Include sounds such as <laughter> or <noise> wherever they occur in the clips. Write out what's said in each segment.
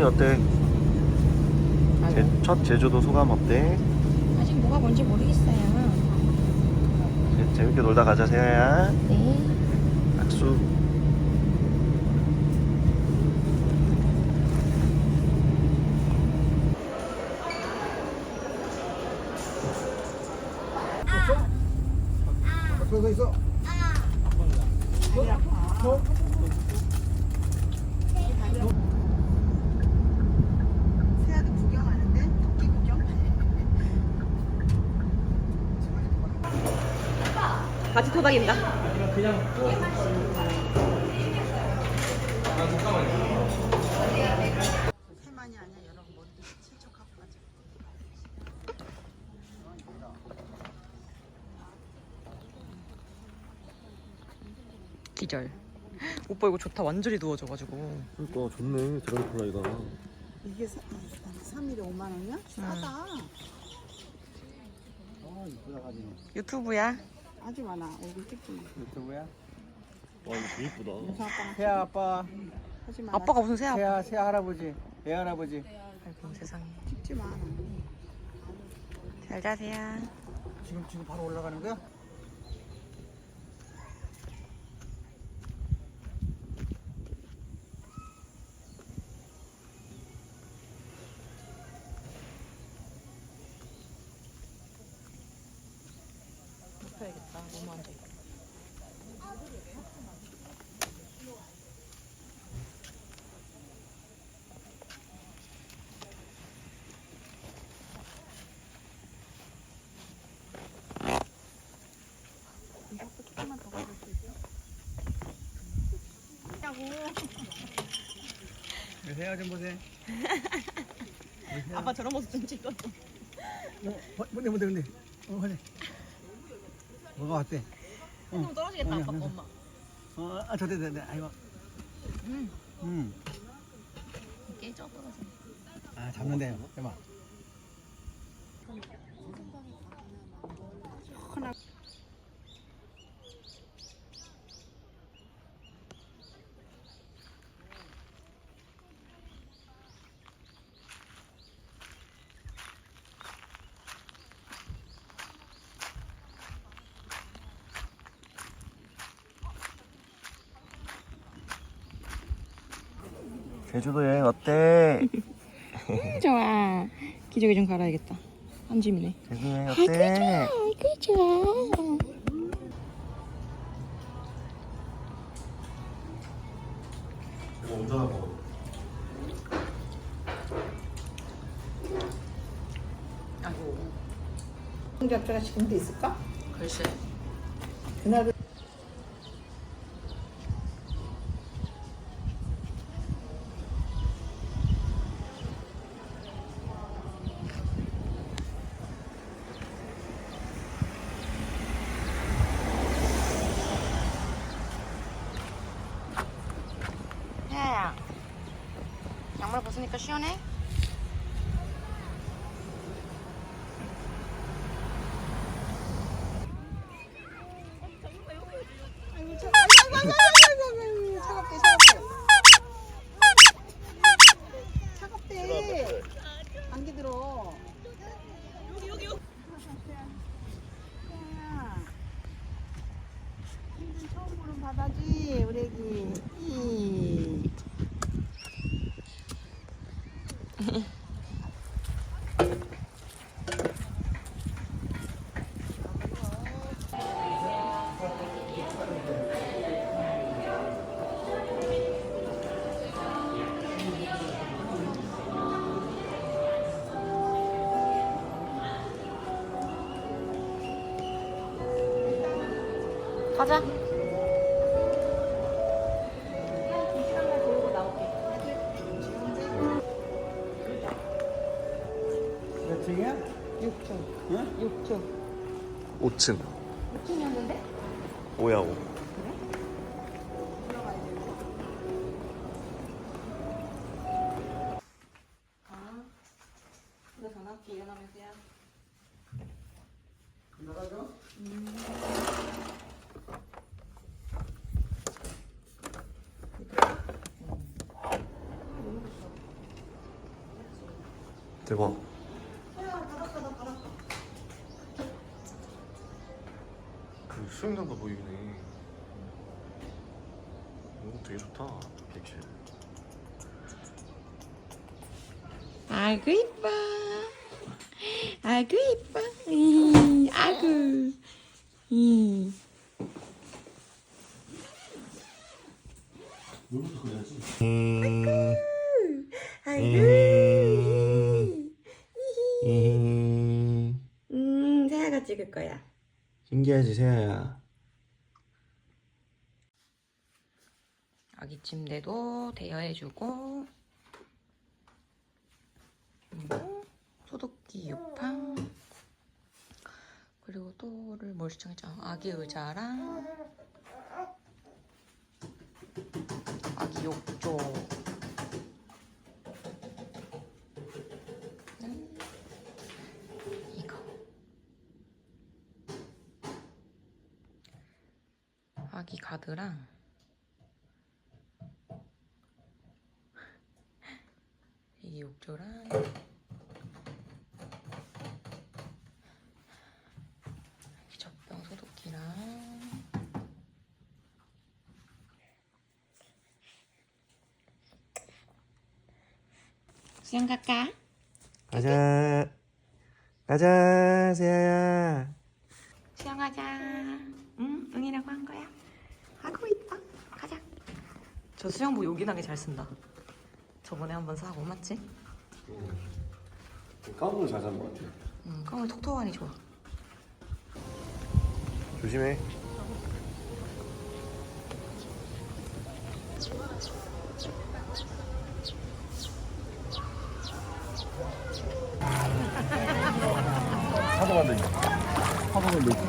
소감이 어때? 제, 첫 제주도 소감 어때? 아직 뭐가 뭔지 모르겠어요. 재- 재밌게 놀다 가자 세아야 네. 악수 거기 있어. 새아도 구경하는데 토끼 구경? 같이 토닥인다. 새만이 아니야 여러분 머리도 칠척하고 가지고 기절. 오빠 이거 좋다. 완전히 누워져가지고. 그러니까 좋네 드라이 플라이가 이게 3일에 5만 원이야? 싸다 어, 가지네. 유튜브야. 아주 많아 얼굴 찍지 마 유튜브야? 와 이거 되게 이쁘다 새아 아빠, 하지 마 아빠가 무슨 새야? 새아 새아 할아버지, 애 할아버지. 아이고 세상에. 찍지 마 잘 자세요. 지금 지금 바로 올라가는 거야? 눕혀야겠다. 너무 수 있어? 새아 좀 보세. <laughs> 아빠 저런 모습 좀 찍어. 어, 뭔데 뭔데 뭔데? 어, 그래. 뭐가 왔대? 좀 떨어지겠다 아니야, 아빠 거. 엄마. 어, 아, 저대, 저대, 아이고. 음. 음, 깨져 떨어져. 아, 잡는데요. 해봐. 제주도 여행 어때? 좋아. 기저귀 좀 갈아야겠다. 한 짐이네. 제주도 여행 어때? 아이고 좋아. 이거 운전하고 아이고. 홍잡자가 지금도 있을까? 글쎄. 그날은 야. 벗으니까 시원해? 차갑대 차갑대 차갑대 감기 들어 가자. 몇 층이야? 6층 응? 6층 5층 6층이었는데? 5야 5 너 전화 할게 일어나면서야. 나가죠? 대박. 그 수영장도 보이네. 오, 되게 좋다. 객실. 아이고 이뻐. 아이고 이뻐. 이, 아이고. 이. 음. 음. 음, 거야. 신기하지 세아야. 아기 침대도 대여해주고 그리고 소독기 유팡 그리고 또를 뭘 시청했죠? 아기 의자랑 아기 욕조 아기 가드랑 <laughs> 이게 욕조랑 이 젖병 소독기랑 수영 갈까? 가자. 가자 세아야. 수영하자. 응? 응이라고 한 거야. 하고 있다. 가자. 저 수영복 요긴하게 잘 쓴다. 저번에 한번 사고 맞지? 까불 잘산 것 같아. 응, 껌을 톡톡하니 좋아. 조심해. 하도 만들기. 하도 만들기.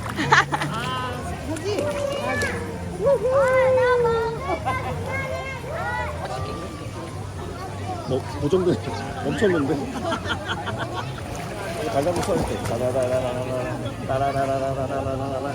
뭐, 그 정도 멈췄는데? 달달고 써있대. 따라라라라라라, 따라라라라라라라라.